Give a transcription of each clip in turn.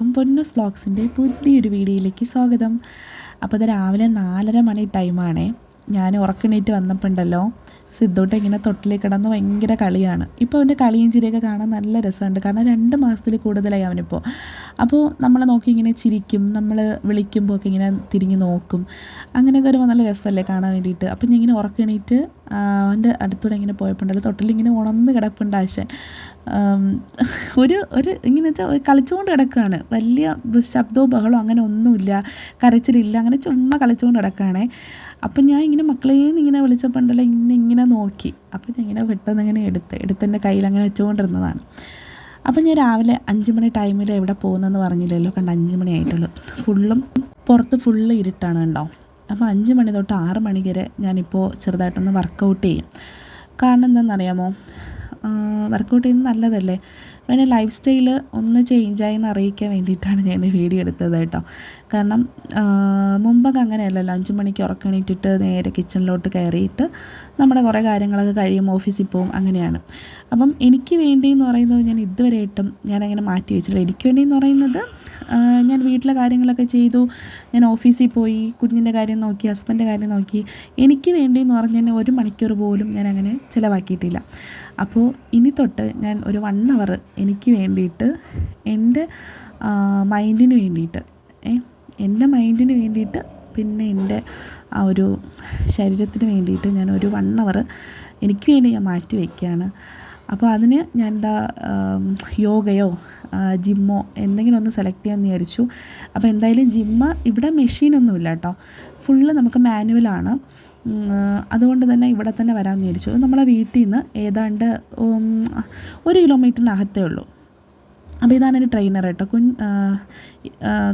എല്ലാവർക്കും പൊന്നൂസ് ബ്ലോഗ്സിന്റെ പുതിയൊരു വീഡിയോയിലേക്ക് സ്വാഗതം. അപ്പോൾ ഇത് രാവിലെ നാലര മണി ടൈമാണേ. ഞാൻ ഉറക്കണീറ്റ് വന്നപ്പോൾ ഉണ്ടല്ലോ സിദ്ധോട്ട് ഇങ്ങനെ തൊട്ടിലേ കിടന്ന് ഭയങ്കര കളിയാണ്. ഇപ്പോൾ അവന്റെ കളിയും ചിരിയൊക്കെ കാണാൻ നല്ല രസമുണ്ട്. കാരണം രണ്ട് മാസത്തിൽ കൂടുതലായി അവനിപ്പോൾ അപ്പോൾ നമ്മളെ നോക്കി ഇങ്ങനെ ചിരിക്കും നമ്മൾ വിളിക്കുമ്പോൾ ഒക്കെ ഇങ്ങനെ തിരിഞ്ഞ് നോക്കും. അങ്ങനെയൊക്കെ വരുമ്പോൾ നല്ല രസമല്ലേ കാണാൻ വേണ്ടിയിട്ട്. അപ്പം ഞാൻ ഇങ്ങനെ ഉറക്കണീറ്റ് അവന്റെ അടുത്തൂടെ ഇങ്ങനെ പോയപ്പോണ്ടല്ലോ തൊട്ടിലിങ്ങനെ ഉണർന്ന് കിടപ്പുണ്ട് ആശൻ. ഒരു ഒരു ഇങ്ങനെ വെച്ചാൽ കളിച്ചുകൊണ്ട് കിടക്കുകയാണ് വലിയ ശബ്ദവും ബഹളവും അങ്ങനെ ഒന്നുമില്ല. കരച്ചിലില്ല. അങ്ങനെ ചുമ്മാ കളിച്ചുകൊണ്ട് കിടക്കുകയാണേ അപ്പം ഞാൻ ഇങ്ങനെ മക്കളേന്ന് ഇങ്ങനെ വിളിച്ചപ്പോണ്ടല്ലോ ഇങ്ങനെ ഇങ്ങനെ നോക്കി. അപ്പം ഞാൻ ഇങ്ങനെ പെട്ടെന്ന് ഇങ്ങനെ എടുത്ത് എടുത്ത് എന്റെ കയ്യിൽ അങ്ങനെ വെച്ചുകൊണ്ടിരുന്നതാണ്. അപ്പം ഞാൻ രാവിലെ അഞ്ച് മണി ടൈമിൽ എവിടെ പോകുന്നതെന്ന് പറഞ്ഞില്ലല്ലോ കണ്ട അഞ്ച് മണി ആയിട്ടുള്ളൂ. ഫുള്ളും പുറത്ത് ഫുള്ള് ഇരുട്ടാണ് കണ്ടോ. അപ്പോൾ അഞ്ച് മണി തൊട്ട് ആറ് മണി വരെ ഞാനിപ്പോൾ ചെറുതായിട്ടൊന്ന് വർക്കൗട്ട് ചെയ്യും. കാരണം എന്താണെന്നറിയാമോ? വർക്കൗട്ട് ചെയ്യുന്നത് നല്ലതല്ലേ? പിന്നെ ലൈഫ് സ്റ്റൈൽ ഒന്ന് ചേഞ്ചായി എന്ന് അറിയിക്കാൻ വേണ്ടിയിട്ടാണ് ഞാൻ വീഡിയോ എടുത്തത് കേട്ടോ. കാരണം മുമ്പൊക്കെ അങ്ങനെയല്ലല്ലോ. അഞ്ച് മണിക്ക് ഉറക്കണിട്ടിട്ട് നേരെ കിച്ചണിലോട്ട് കയറിയിട്ട് നമ്മുടെ കുറേ കാര്യങ്ങളൊക്കെ കഴിയും ഓഫീസിൽ പോവും അങ്ങനെയാണ്. അപ്പം എനിക്ക് വേണ്ടി എന്ന് പറയുന്നത് ഞാൻ ഇതുവരെയായിട്ടും അങ്ങനെ മാറ്റി വെച്ചില്ല എനിക്ക് വേണ്ടി എന്ന് പറയുന്നത് ഞാൻ വീട്ടിലെ കാര്യങ്ങളൊക്കെ ചെയ്തു. ഞാൻ ഓഫീസിൽ പോയി കുഞ്ഞിന്റെ കാര്യം നോക്കി ഹസ്ബൻഡിന്റെ കാര്യം നോക്കി. എനിക്ക് വേണ്ടി എന്ന് പറഞ്ഞാൽ ഒരു മണിക്കൂർ പോലും ഞാൻ അങ്ങനെ ചിലവാക്കിയിട്ടില്ല. അപ്പോൾ ഇനി തൊട്ട് ഞാൻ ഒരു വൺ അവർ എനിക്ക് വേണ്ടിയിട്ട് എന്റെ മൈൻഡിന് വേണ്ടിയിട്ട് എന്റെ മൈൻഡിന് വേണ്ടിയിട്ട് പിന്നെ എന്റെ ആ ഒരു ശരീരത്തിന് വേണ്ടിയിട്ട് ഞാൻ ഒരു വൺ അവർ എനിക്ക് വേണ്ടി ഞാൻ മാറ്റി വയ്ക്കുകയാണ് അപ്പോൾ അതിന് ഞാൻ എന്താ യോഗയോ ജിമ്മോ എന്തെങ്കിലും ഒന്ന് സെലക്ട് ചെയ്യാമെന്ന് വിചാരിച്ചു. അപ്പോൾ എന്തായാലും ജിമ്മ് ഇവിടെ മെഷീനൊന്നുമില്ല കേട്ടോ. ഫുള്ള് നമുക്ക് മാനുവലാണ് അതുകൊണ്ട് തന്നെ ഇവിടെ തന്നെ വരാമെന്ന് വിചാരിച്ചു. നമ്മളെ വീട്ടിൽ നിന്ന് ഏതാണ്ട് ഒരു കിലോമീറ്ററിനകത്തേ ഉള്ളൂ. അപ്പോൾ ഇതാണ് എന്റെ ട്രെയിനർ കേട്ടോ. കുഞ്ഞ്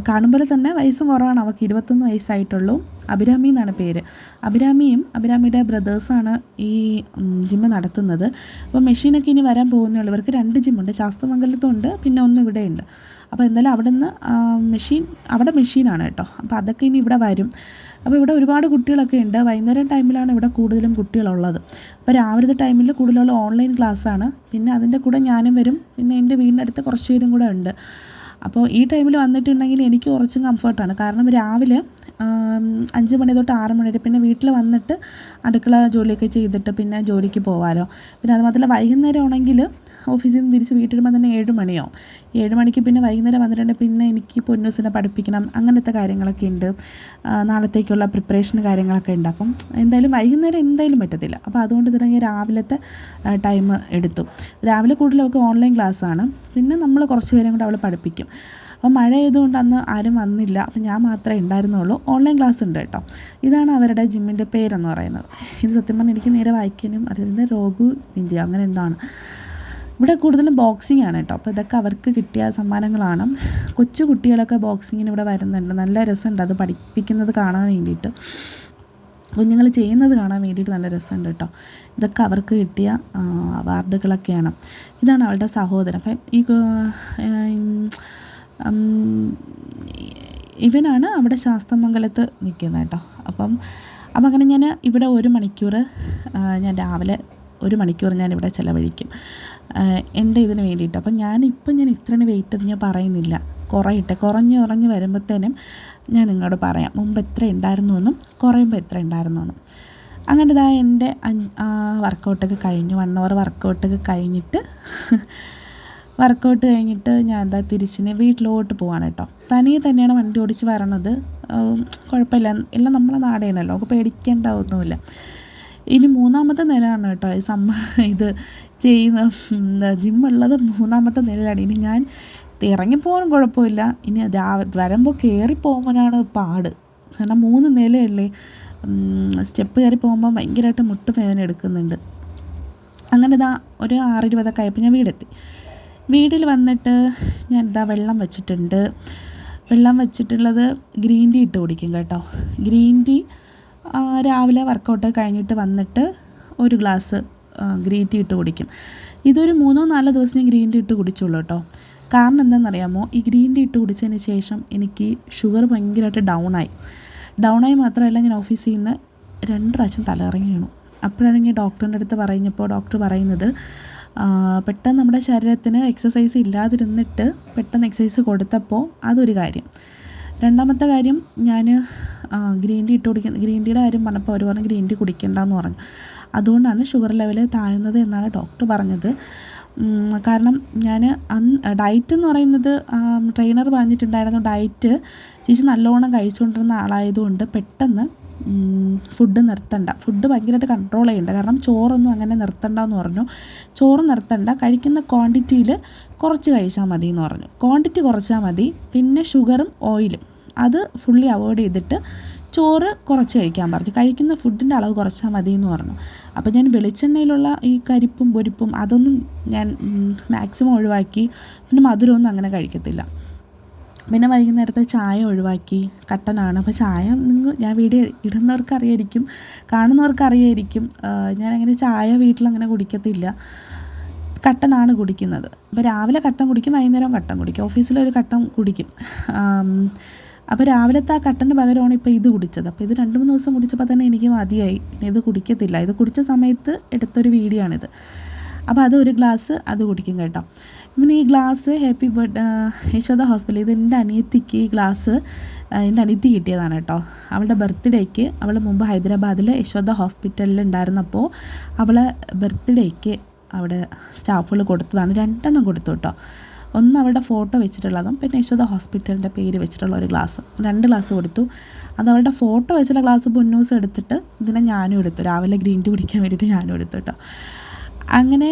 കാണുമ്പോൾ തന്നെ വയസ്സ് കുറവാണ്. അവൾക്ക് ഇരുപത്തൊന്ന് വയസ്സായിട്ടുള്ളൂ. അഭിരാമി എന്നാണ് പേര്. അഭിരാമിയും അഭിരാമിയുടെ ബ്രദേഴ്സാണ് ഈ ജിമ്മ് നടത്തുന്നത്. അപ്പോൾ മെഷീനൊക്കെ ഇനി വരാൻ പോകുന്നേ ഉള്ളൂ ഇവർക്ക് രണ്ട് ജിമ്മുണ്ട് ശാസ്ത്രമംഗലത്തുണ്ട് പിന്നെ ഒന്നും ഇവിടെയുണ്ട് അപ്പോൾ എന്തായാലും അവിടെ നിന്ന് മെഷീൻ അവിടെ മെഷീനാണ് കേട്ടോ. അപ്പോൾ അതൊക്കെ ഇനി ഇവിടെ വരും. അപ്പോൾ ഇവിടെ ഒരുപാട് കുട്ടികളൊക്കെ ഉണ്ട്. വൈകുന്നേരം ടൈമിലാണ് ഇവിടെ കൂടുതലും കുട്ടികളുള്ളത്. അപ്പോൾ രാവിലത്തെ ടൈമിൽ കൂടുതലുള്ള ഓൺലൈൻ ക്ലാസ്സാണ് പിന്നെ അതിന്റെ കൂടെ ഞാനും വരും. പിന്നെ എന്റെ വീടിനടുത്ത് കുറച്ച് പേരും കൂടെ ഉണ്ട്. അപ്പോൾ ഈ ടൈമിൽ വന്നിട്ടുണ്ടെങ്കിൽ എനിക്ക് കുറച്ചും കംഫർട്ടാണ് കാരണം രാവിലെ അഞ്ച് മണി തൊട്ട് ആറ് മണി വരെ പിന്നെ വീട്ടിൽ വന്നിട്ട് അടുക്കള ജോലിയൊക്കെ ചെയ്തിട്ട് പിന്നെ ജോലിക്ക് പോകാമല്ലോ പിന്നെ അത് മാത്രമല്ല വൈകുന്നേരം ആണെങ്കിൽ ഓഫീസിൽ നിന്ന് തിരിച്ച് വീട്ടിൽ വരുമ്പോൾ തന്നെ ഏഴ് മണിയാവും. ഏഴ് മണിക്ക് പിന്നെ വൈകുന്നേരം വന്നിട്ടുണ്ട്. പിന്നെ എനിക്ക് പൊന്നൂസിനെ പഠിപ്പിക്കണം. അങ്ങനത്തെ കാര്യങ്ങളൊക്കെ ഉണ്ട്. നാളത്തേക്കുള്ള പ്രിപ്പറേഷൻ കാര്യങ്ങളൊക്കെ ഉണ്ട്. അപ്പം എന്തായാലും വൈകുന്നേരം എന്തായാലും പറ്റത്തില്ല. അപ്പോൾ അതുകൊണ്ട് തന്നെ രാവിലത്തെ ടൈം എടുത്തു. രാവിലെ കൂടുതലൊക്കെ ഓൺലൈൻ ക്ലാസ്സാണ് പിന്നെ നമ്മൾ കുറച്ച് പേരും കൂടെ അവൾ പഠിപ്പിക്കും. അപ്പോൾ മഴ ആയതുകൊണ്ട് അന്ന് ആരും വന്നില്ല. അപ്പം ഞാൻ മാത്രമേ ഉണ്ടായിരുന്നുള്ളൂ. ഓൺലൈൻ ക്ലാസ് ഉണ്ട് കേട്ടോ. ഇതാണ് അവരുടെ ജിമ്മിന്റെ പേരെന്ന് പറയുന്നത്. ഇത് സത്യം പറഞ്ഞാൽ എനിക്ക് നേരെ വായിക്കാനും അറിയുന്നത് രോഗു നിഞ്ച അങ്ങനെ എന്താണ്. ഇവിടെ കൂടുതലും ബോക്സിംഗ് ആണ് കേട്ടോ. അപ്പോൾ ഇതൊക്കെ അവർക്ക് കിട്ടിയ സമ്മാനങ്ങളാണ്. കൊച്ചു കുട്ടികളൊക്കെ ബോക്സിങ്ങിന് ഇവിടെ വരുന്നുണ്ട്. നല്ല രസമുണ്ട്. അത് പഠിപ്പിക്കുന്നത് കാണാൻ വേണ്ടിയിട്ട്. കുഞ്ഞുങ്ങൾ ചെയ്യുന്നത് കാണാൻ വേണ്ടിയിട്ട് നല്ല രസമുണ്ട് കേട്ടോ. ഇതൊക്കെ അവർക്ക് കിട്ടിയ അവാർഡുകളൊക്കെയാണ്. ഇതാണ് അവളുടെ സഹോദരൻ. അപ്പം ഈ ഇവനാണ് അവിടെ ശാസ്തമംഗലത്ത് നിൽക്കുന്നത് കേട്ടോ. അപ്പം അപ്പം അങ്ങനെ ഞാൻ ഇവിടെ ഒരു മണിക്കൂർ ഞാൻ രാവിലെ ഒരു മണിക്കൂർ ഞാൻ ഇവിടെ ചിലവഴിക്കും. എന്റെ ഇതിന് വേണ്ടിയിട്ട്. അപ്പം ഞാനിപ്പം ഞാൻ ഇത്രയാണ് വെയിറ്റ് ഞാൻ പറയുന്നില്ല. കുറയട്ടെ. കുറഞ്ഞ് കുറഞ്ഞ് വരുമ്പോഴത്തേനും ഞാൻ നിങ്ങളോട് പറയാം. മുമ്പ് എത്ര ഉണ്ടായിരുന്നു എന്നും കുറയുമ്പോൾ എത്ര ഉണ്ടായിരുന്നു എന്നും. അങ്ങനെ ഇതാ എന്റെ വർക്കൗട്ടൊക്കെ കഴിഞ്ഞു. വൺ അവർ വർക്കൗട്ടൊക്കെ കഴിഞ്ഞിട്ട് വർക്കൗട്ട് കഴിഞ്ഞിട്ട് ഞാൻ എന്താ തിരിച്ചിന് വീട്ടിലോട്ട് പോവാണ് കേട്ടോ. തനിയെ തന്നെയാണ് വണ്ടി ഓടിച്ച് വരണത്. കുഴപ്പമില്ല. എല്ലാം നമ്മളെ നാടേനല്ലോ നമുക്ക് പേടിക്കേണ്ട ഒന്നുമില്ല. ഇനി മൂന്നാമത്തെ നിലയാണ് കേട്ടോ ഈ സമ്മ ഇത് ചെയ്യുന്ന ജിമ്മുള്ളത് മൂന്നാമത്തെ നിലയിലാണ്. ഇനി ഞാൻ ഇറങ്ങിപ്പോകാനും കുഴപ്പമില്ല. ഇനി വരുമ്പോൾ കയറി പോകുമ്പോഴാണ് പാട്. കാരണം മൂന്ന് നിലയല്ലേ. സ്റ്റെപ്പ് കയറി പോകുമ്പോൾ ഭയങ്കരമായിട്ട് മുട്ട് വേദന എടുക്കുന്നുണ്ട്. അങ്ങനെ ഇതാ ഒരു ആറ് ഇരുപതൊക്കെ ആയപ്പോൾ ഞാൻ വീടെത്തി. വീട്ടിൽ വന്നിട്ട് ഞാൻ ഇതാ വെള്ളം വെച്ചിട്ടുണ്ട്. വെള്ളം വെച്ചിട്ടുള്ളത് ഗ്രീൻ ടീ ഇട്ട് കുടിക്കും കേട്ടോ. ഗ്രീൻ ടീ രാവിലെ വർക്കൗട്ട് കഴിഞ്ഞിട്ട് വന്നിട്ട് ഒരു ഗ്ലാസ് ഗ്രീൻ ടീ ഇട്ട് കുടിക്കും. ഇതൊരു മൂന്നോ നാലോ ദിവസം ഗ്രീൻ ടീ ഇട്ട് കുടിച്ചുള്ളൂ കേട്ടോ. കാരണം എന്താണെന്നറിയാമോ ഈ ഗ്രീൻ ടീ ഇട്ട് കുടിച്ചതിന് ശേഷം എനിക്ക് ഷുഗർ ഭയങ്കരമായിട്ട് ഡൗൺ ആയി മാത്രമല്ല ഞാൻ ഓഫീസിൽ നിന്ന് രണ്ട് പ്രാവശ്യം തലയിറങ്ങി വീണു. ഞാൻ ഡോക്ടറിന്റെ അടുത്ത് പറഞ്ഞപ്പോൾ ഡോക്ടർ പറയുന്നത് പെട്ടെന്ന് നമ്മുടെ ശരീരത്തിന് എക്സസൈസ് ഇല്ലാതിരുന്നിട്ട് പെട്ടെന്ന് എക്സസൈസ് കൊടുത്തപ്പോൾ അതൊരു കാര്യം. രണ്ടാമത്തെ കാര്യം ഞാൻ ഗ്രീൻ ടീ ഇട്ട് കുടിക്കുന്ന ഗ്രീൻ ടീയുടെ കാര്യം പറഞ്ഞപ്പോൾ അവർ പറഞ്ഞു ഗ്രീൻ ടീ കുടിക്കേണ്ടെന്ന് പറഞ്ഞു. അതുകൊണ്ടാണ് ഷുഗർ ലെവൽ താഴുന്നത് എന്നാണ് ഡോക്ടർ പറഞ്ഞത്. കാരണം ഞാൻ അന്ന് ഡയറ്റ് എന്ന് പറയുന്നത് ട്രെയിനർ പറഞ്ഞിട്ടുണ്ടായിരുന്നു ഡയറ്റ് ചേച്ചി നല്ലോണം കഴിച്ചുകൊണ്ടിരുന്ന ആളായതുകൊണ്ട് പെട്ടെന്ന് ഫുഡ് നിർത്തണ്ട. ഫുഡ് ഭയങ്കരമായിട്ട് കൺട്രോൾ ചെയ്യണ്ട. കാരണം ചോറൊന്നും അങ്ങനെ നിർത്തണ്ട എന്ന് പറഞ്ഞു. ചോറ് നിർത്തണ്ട. കഴിക്കുന്ന ക്വാണ്ടിറ്റിയിൽ കുറച്ച് കഴിച്ചാൽ മതി എന്ന് പറഞ്ഞു. ക്വാണ്ടിറ്റി കുറച്ചാൽ മതി. പിന്നെ ഷുഗറും ഓയിലും അത് ഫുള്ളി അവോയ്ഡ് ചെയ്തിട്ട് ചോറ് കുറച്ച് കഴിക്കാൻ പറഞ്ഞു. കഴിക്കുന്ന ഫുഡിന്റെ അളവ് കുറച്ചാൽ മതി എന്ന് പറഞ്ഞു. അപ്പോൾ ഞാൻ വെളിച്ചെണ്ണയിലുള്ള ഈ കരിപ്പും പൊരിപ്പും അതൊന്നും ഞാൻ മാക്സിമം ഒഴിവാക്കി. പിന്നെ മധുരമൊന്നും അങ്ങനെ കഴിക്കത്തില്ല. പിന്നെ വൈകുന്നേരത്തെ ചായ ഒഴിവാക്കി. കട്ടനാണ്. അപ്പോൾ ചായ നിങ്ങൾ ഞാൻ വീഡിയോ ഇടുന്നവർക്ക് അറിയായിരിക്കും കാണുന്നവർക്ക് അറിയായിരിക്കും. ഞാനങ്ങനെ ചായ വീട്ടിലങ്ങനെ കുടിക്കത്തില്ല. കട്ടനാണ് കുടിക്കുന്നത്. അപ്പോൾ രാവിലെ കട്ടൻ കുടിക്കും വൈകുന്നേരം കട്ടൻ കുടിക്കും. ഓഫീസിലൊരു കട്ടൻ കുടിക്കും. അപ്പോൾ രാവിലത്തെ ആ കട്ടന്റെ പകരമാണ് ഇപ്പോൾ ഇത് കുടിച്ചത്. അപ്പോൾ ഇത് രണ്ട് മൂന്ന് ദിവസം കുടിച്ചപ്പോൾ തന്നെ എനിക്ക് മതിയായി. ഇത് കുടിക്കത്തില്ല. ഇത് കുടിച്ച സമയത്ത് എടുത്തൊരു വീഡിയോ ആണിത്. അപ്പോൾ അത് ഒരു ഗ്ലാസ് അത് കുടിക്കും കേട്ടോ. പിന്നെ ഈ glass happy birth Yashoda hospital ഇത് എന്റെ അനിയത്തിക്ക് ഈ ഗ്ലാസ് എന്റെ അനിയത്തി കിട്ടിയതാണ് കേട്ടോ. അവളുടെ ബർത്ത്ഡേക്ക് അവൾ മുമ്പ് ഹൈദരാബാദിൽ യശോദ ഹോസ്പിറ്റലിൽ ഉണ്ടായിരുന്നപ്പോൾ അവളെ ബർത്ത്ഡേക്ക് അവിടെ സ്റ്റാഫുകൾ കൊടുത്തതാണ്. രണ്ടെണ്ണം കൊടുത്തു കേട്ടോ. ഒന്ന് അവളുടെ ഫോട്ടോ വെച്ചിട്ടുള്ളതും പിന്നെ യശോദ ഹോസ്പിറ്റലിന്റെ പേര് വെച്ചിട്ടുള്ള ഒരു ഗ്ലാസ്. രണ്ട് ഗ്ലാസ് കൊടുത്തു. അത് അവളുടെ ഫോട്ടോ വെച്ചിട്ടുള്ള ഗ്ലാസ് പൊന്നൂസ് എടുത്തിട്ട് ഇതിനെ ഞാനും എടുത്തു. രാവിലെ ഗ്രീൻ ടീ കുടിക്കാൻ വേണ്ടിയിട്ട് ഞാനും എടുത്തു കേട്ടോ. അങ്ങനെ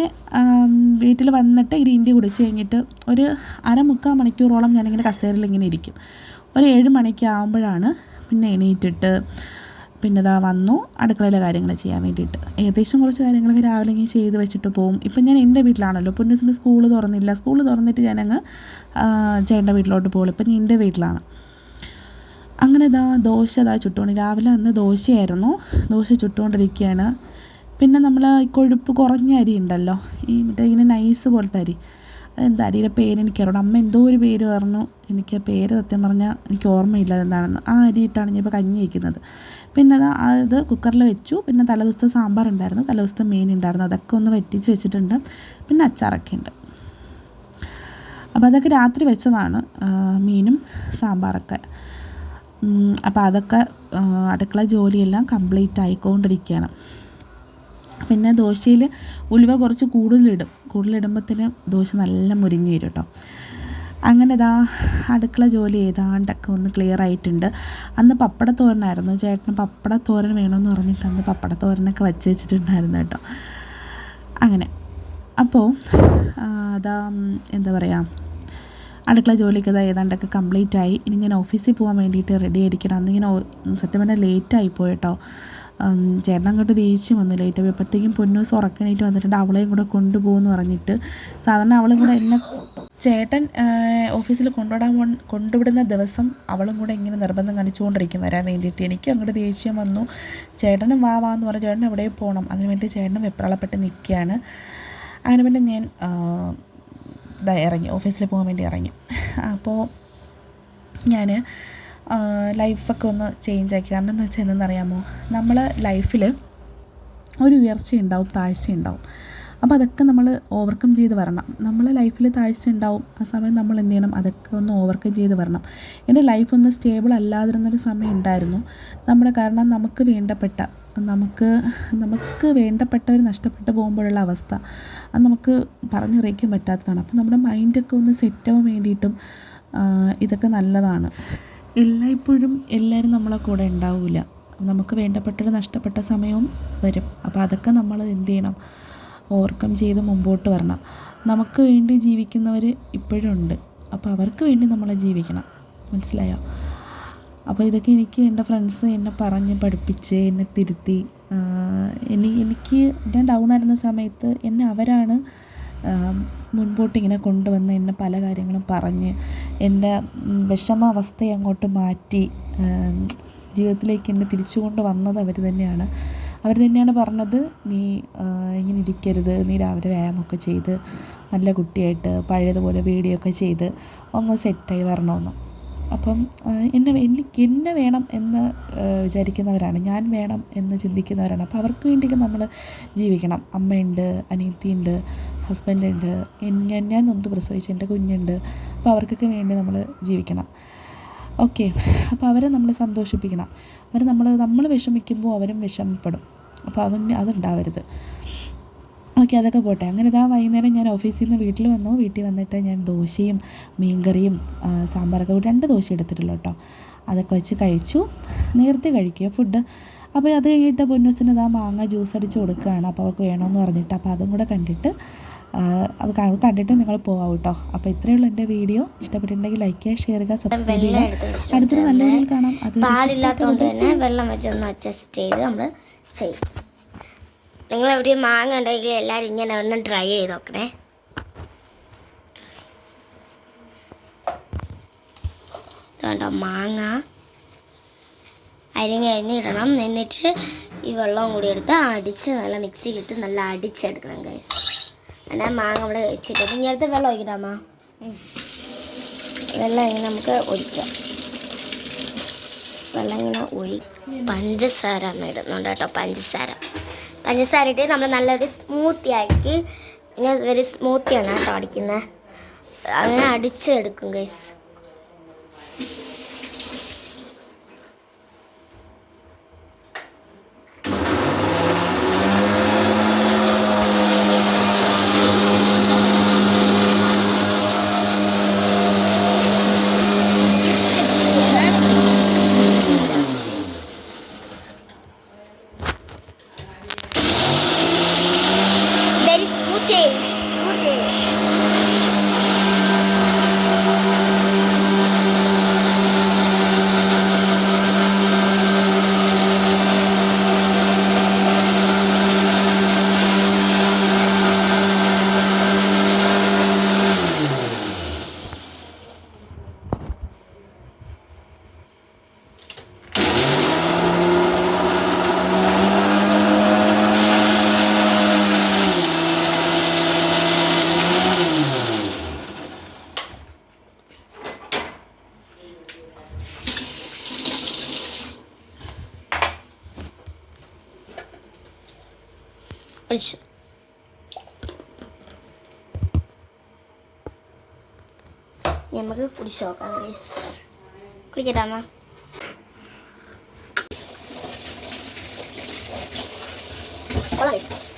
വീട്ടിൽ വന്നിട്ട് ഗ്രീൻ ടീ കുടിച്ച് കഴിഞ്ഞിട്ട് ഒരു അര മുക്കാൽ മണിക്കൂറോളം ഞാനിങ്ങനെ കസേരയിൽ ഇങ്ങനെ ഇരിക്കും. ഒരു ഏഴ് മണിക്ക് ആകുമ്പോഴാണ് പിന്നെ എണീറ്റിട്ട് പിന്നെ ഇതാ വന്നു അടുക്കളയിലെ കാര്യങ്ങൾ ചെയ്യാൻ വേണ്ടിയിട്ട്. ഏകദേശം കുറച്ച് കാര്യങ്ങളൊക്കെ രാവിലെ ഇങ്ങനെ ചെയ്ത് വെച്ചിട്ട് പോകും ഇപ്പം ഞാൻ എന്റെ വീട്ടിലാണല്ലോ. പൊന്നീസിന് സ്കൂൾ തുറന്നില്ല. സ്കൂൾ തുറന്നിട്ട് ഞാനങ്ങ് ചേട്ടന്റെ വീട്ടിലോട്ട് പോകും ഇപ്പം ഞാൻ എന്റെ വീട്ടിലാണ്. അങ്ങനെ ഇതാ ദോശ ഇതാ ചുട്ടുകൊണ്ട് രാവിലെ അന്ന് ദോശയായിരുന്നു. ദോശ ചുട്ടുകൊണ്ടിരിക്കുകയാണ്. പിന്നെ നമ്മൾ ഈ കൊഴുപ്പ് കുറഞ്ഞ അരി ഉണ്ടല്ലോ. ഈ മറ്റേ ഇങ്ങനെ നൈസ് പോലത്തെ അരി. അതെന്താ? അരിയുടെ പേര് എനിക്കറിയണം അമ്മ എന്തോ ഒരു പേര് പറഞ്ഞു. എനിക്ക് പേര് സത്യം പറഞ്ഞാൽ എനിക്ക് ഓർമ്മയില്ല അതെന്താണെന്ന്. ആ അരി ഇട്ടാണ് ഞാൻ ഇപ്പോൾ കഞ്ഞി വയ്ക്കുന്നത് പിന്നെ അത് അത് കുക്കറിൽ വെച്ചു. പിന്നെ തലേദിവസത്തെ സാമ്പാർ ഉണ്ടായിരുന്നു. തലേദിവസത്തെ മീൻ ഉണ്ടായിരുന്നു. അതൊക്കെ ഒന്ന് വെട്ടിച്ച് വെച്ചിട്ടുണ്ട്. പിന്നെ അച്ചാറൊക്കെ ഉണ്ട്. അപ്പോൾ അതൊക്കെ രാത്രി വെച്ചതാണ് മീനും സാമ്പാറൊക്കെ. അപ്പോൾ അതൊക്കെ അടുക്കള ജോലിയെല്ലാം കംപ്ലീറ്റ് ആയിക്കൊണ്ടിരിക്കുകയാണ്. പിന്നെ ദോശയിൽ ഉലുവ കുറച്ച് കൂടുതലിടും. കൂടുതലിടുമ്പോഴത്തേന് ദോശ നല്ല മുരിഞ്ഞു വരും കേട്ടോ അങ്ങനെ ഇതാ അടുക്കള ജോലി ഏതാണ്ടൊക്കെ ഒന്ന് ക്ലിയർ ആയിട്ടുണ്ട്. അന്ന് പപ്പടത്തോരനായിരുന്നു. ചേട്ടന് പപ്പടത്തോരൻ വേണമെന്ന് പറഞ്ഞിട്ട് അന്ന് പപ്പടത്തോരനൊക്കെ വച്ച് വെച്ചിട്ടുണ്ടായിരുന്നു കേട്ടോ അങ്ങനെ. അപ്പോൾ അതാ എന്താ പറയുക അടുക്കള ജോലിയൊക്കെ ഇതാ ഏതാണ്ടൊക്കെ കംപ്ലീറ്റ് ആയി. ഇനി ഞാൻ ഓഫീസിൽ പോകാൻ വേണ്ടിയിട്ട് റെഡി ആയിരിക്കണം. അന്നിങ്ങനെ സത്യം പറഞ്ഞാൽ ലേറ്റായി പോയിട്ടോ ചേട്ടൻ അങ്ങോട്ട് ദേഷ്യം വന്നു ലേറ്റ് അപ്പോഴത്തേക്കും പൊന്നൂസ് ഉറക്കണീറ്റ് വന്നിട്ടുണ്ട്. അവളെയും കൂടെ കൊണ്ടുപോകുമെന്ന് പറഞ്ഞിട്ട്. സാധാരണ അവളും കൂടെ എന്നെ ചേട്ടൻ ഓഫീസിൽ കൊണ്ടുവിടാൻ കൊണ്ടുവിടുന്ന ദിവസം അവളും കൂടെ ഇങ്ങനെ നിർബന്ധം കാണിച്ചുകൊണ്ടിരിക്കും വരാൻ വേണ്ടിയിട്ട്. എനിക്കും അങ്ങോട്ട് ദേഷ്യം വന്നു. ചേട്ടനും വാ വാ എന്ന് പറഞ്ഞു. ചേട്ടൻ എവിടെയും പോകണം അതിനുവേണ്ടി ചേട്ടനും വെപ്രാളപ്പെട്ട് നിൽക്കുകയാണ്. പിന്നെ ഞാൻ ഇറങ്ങി ഓഫീസിൽ പോകാൻ വേണ്ടി ഇറങ്ങി. അപ്പോൾ ഞാൻ ലൈഫൊക്കെ ഒന്ന് ചേഞ്ച് ആക്കി കാരണം എന്ന് വെച്ചാൽ എന്തെന്നറിയാമോ? നമ്മൾ ലൈഫിൽ ഒരു ഉയർച്ച ഉണ്ടാവും താഴ്ച ഉണ്ടാവും അപ്പോൾ അതൊക്കെ നമ്മൾ ഓവർകം ചെയ്ത് വരണം. നമ്മളെ ലൈഫിൽ താഴ്ച ഉണ്ടാവും ആ സമയം നമ്മൾ എന്ത് ചെയ്യണം? അതൊക്കെ ഒന്ന് ഓവർകം ചെയ്ത് വരണം. എന്റെ ലൈഫ് ഒന്ന് സ്റ്റേബിൾ അല്ലാതിരുന്നൊരു സമയം ഉണ്ടായിരുന്നു. നമ്മുടെ കാരണം നമുക്ക് വേണ്ടപ്പെട്ട നമുക്ക് നമുക്ക് വേണ്ടപ്പെട്ടവർ നഷ്ടപ്പെട്ടു പോകുമ്പോഴുള്ള അവസ്ഥ അത് നമുക്ക് പറഞ്ഞറിയിക്കാൻ പറ്റാത്തതാണ്. അപ്പോൾ നമ്മുടെ മൈൻഡൊക്കെ ഒന്ന് സെറ്റാവാൻ വേണ്ടിയിട്ടും ഇതൊക്കെ നല്ലതാണ്. എല്ലായ്പ്പോഴും എല്ലാവരും നമ്മളെ കൂടെ ഉണ്ടാവില്ല നമുക്ക് വേണ്ടപ്പെട്ടൊരു നഷ്ടപ്പെട്ട സമയവും വരും. അപ്പോൾ അതൊക്കെ നമ്മൾ എന്ത് ചെയ്യണം? ഓവർകം ചെയ്ത് മുമ്പോട്ട് വരണം. നമുക്ക് വേണ്ടി ജീവിക്കുന്നവർ ഇപ്പോഴും ഉണ്ട്. അപ്പോൾ അവർക്ക് വേണ്ടി നമ്മൾ ജീവിക്കണം. മനസ്സിലായോ? അപ്പോൾ ഇതൊക്കെ എനിക്ക് എന്റെ ഫ്രണ്ട്സ് എന്നെ പറഞ്ഞ് പഠിപ്പിച്ച് എന്നെ തിരുത്തി എനി എനിക്ക് ഞാൻ ഡൗൺ ആയിരുന്ന സമയത്ത് എന്നെ അവരാണ് മുൻപോട്ട് ഇങ്ങനെ കൊണ്ടുവന്ന് എന്നെ പല കാര്യങ്ങളും പറഞ്ഞ് എന്റെ വിഷമാവസ്ഥയെ അങ്ങോട്ട് മാറ്റി ജീവിതത്തിലേക്ക് എന്നെ തിരിച്ചു കൊണ്ട് വന്നത് അവർ തന്നെയാണ്. അവർ തന്നെയാണ് പറഞ്ഞത് നീ ഇങ്ങനെ ഇരിക്കരുത് നീ രാവിലെ വ്യായാമമൊക്കെ ചെയ്ത് നല്ല കുട്ടിയായിട്ട് പഴയതുപോലെ വീഡിയോ ഒക്കെ ചെയ്ത് ഒന്ന് സെറ്റായി വരണമെന്ന് അപ്പം എന്നെ എനിക്ക് എന്നെ വേണം എന്ന് വിചാരിക്കുന്നവരാണ്. ഞാൻ വേണം എന്ന് ചിന്തിക്കുന്നവരാണ്. അപ്പോൾ അവർക്ക് വേണ്ടിയൊക്കെ നമ്മൾ ജീവിക്കണം. അമ്മയുണ്ട് അനിയത്തിയുണ്ട് ഹസ്ബൻഡുണ്ട് ഞാൻ ഞാൻ നൊന്ത് പ്രസവിച്ച എന്റെ കുഞ്ഞുണ്ട്. അപ്പോൾ അവർക്കൊക്കെ വേണ്ടി നമ്മൾ ജീവിക്കണം. ഓക്കെ. അപ്പോൾ അവരെ നമ്മൾ സന്തോഷിപ്പിക്കണം. അവർ നമ്മൾ നമ്മൾ വിഷമിക്കുമ്പോൾ അവരും വിഷമപ്പെടും. അപ്പോൾ അതിന് അതുണ്ടാവരുത്. ഓക്കെ അതൊക്കെ പോട്ടെ. അങ്ങനെ ഇതാ വൈകുന്നേരം ഞാൻ ഓഫീസിൽ നിന്ന് വീട്ടിൽ വന്നു. വീട്ടിൽ വന്നിട്ട് ഞാൻ ദോശയും മീൻകറിയും സാമ്പാറൊക്കെ രണ്ട് ദോശ എടുത്തിട്ടുള്ളൂ കേട്ടോ. അതൊക്കെ വെച്ച് കഴിച്ചു. നേരത്തെ കഴിക്കുക ഫുഡ് അപ്പോൾ അത് കഴിഞ്ഞിട്ട് പൊന്നൂസിന് ഇതാ മാങ്ങ ജ്യൂസ് അടിച്ച് കൊടുക്കുകയാണ്. അപ്പോൾ അവർക്ക് വേണമെന്ന് പറഞ്ഞിട്ട്. അപ്പോൾ അതും കൂടെ കണ്ടിട്ട് അത് കണ്ടിട്ട് നിങ്ങൾ പോകാം കേട്ടോ. അപ്പോൾ ഇത്രയേ ഉള്ളൂ എന്റെ വീഡിയോ. ഇഷ്ടപ്പെട്ടിട്ടുണ്ടെങ്കിൽ ലൈക്ക് ചെയ്യുക ഷെയർ ചെയ്യുക സബ്സ്ക്രൈബ് ചെയ്യുക. അടുത്തൊരു നല്ല രീതിയിൽ കാണാം. അത് പാലില്ലാത്തതുകൊണ്ട് തന്നെ വെള്ളം വെച്ചൊന്ന് അഡ്ജസ്റ്റ് ചെയ്ത് നമ്മൾ ചെയ്യും. നിങ്ങൾ എവിടെയും മാങ്ങ ഉണ്ടെങ്കിൽ എല്ലാവരും ഇങ്ങനെ ഒന്ന് ട്രൈ ചെയ്ത് നോക്കണേ. ഇതുണ്ടോ മാങ്ങ? അരിഞ്ഞ് അരിഞ്ഞിടണം. എന്നിട്ട് ഈ വെള്ളവും കൂടി എടുത്ത് അടിച്ച് നല്ല മിക്സിയിലിട്ട് നല്ല അടിച്ചെടുക്കണം ഗൈസ് എന്നാൽ മാങ്ങ നമ്മൾ വെച്ചിട്ട് ഇനി അടുത്ത് വെള്ളം ഒഴിക്കട്ടാമ വെള്ളം ഇങ്ങനെ നമുക്ക് ഒഴിക്കാം. വെള്ളം ഇങ്ങനെ ഒഴി പഞ്ചസാര ഇടുന്നുണ്ട് കേട്ടോ പഞ്ചസാര. പഞ്ചസാര ഇട്ട് നമ്മൾ നല്ലൊരു സ്മൂത്തി ആക്കി. ഇങ്ങനെ വെരി സ്മൂത്തിയാണ് കേട്ടോ അടിക്കുന്നത് അങ്ങനെ അടിച്ചെടുക്കും ഗൈസ് വെരി സ്മൂത്തി സ്മൂത്തി ഇനി നമുക്ക് കുടിച്ചു നോക്കാം ഗൈസ് കുടിക്കട്ടാമ കൊള്ളാം. guys.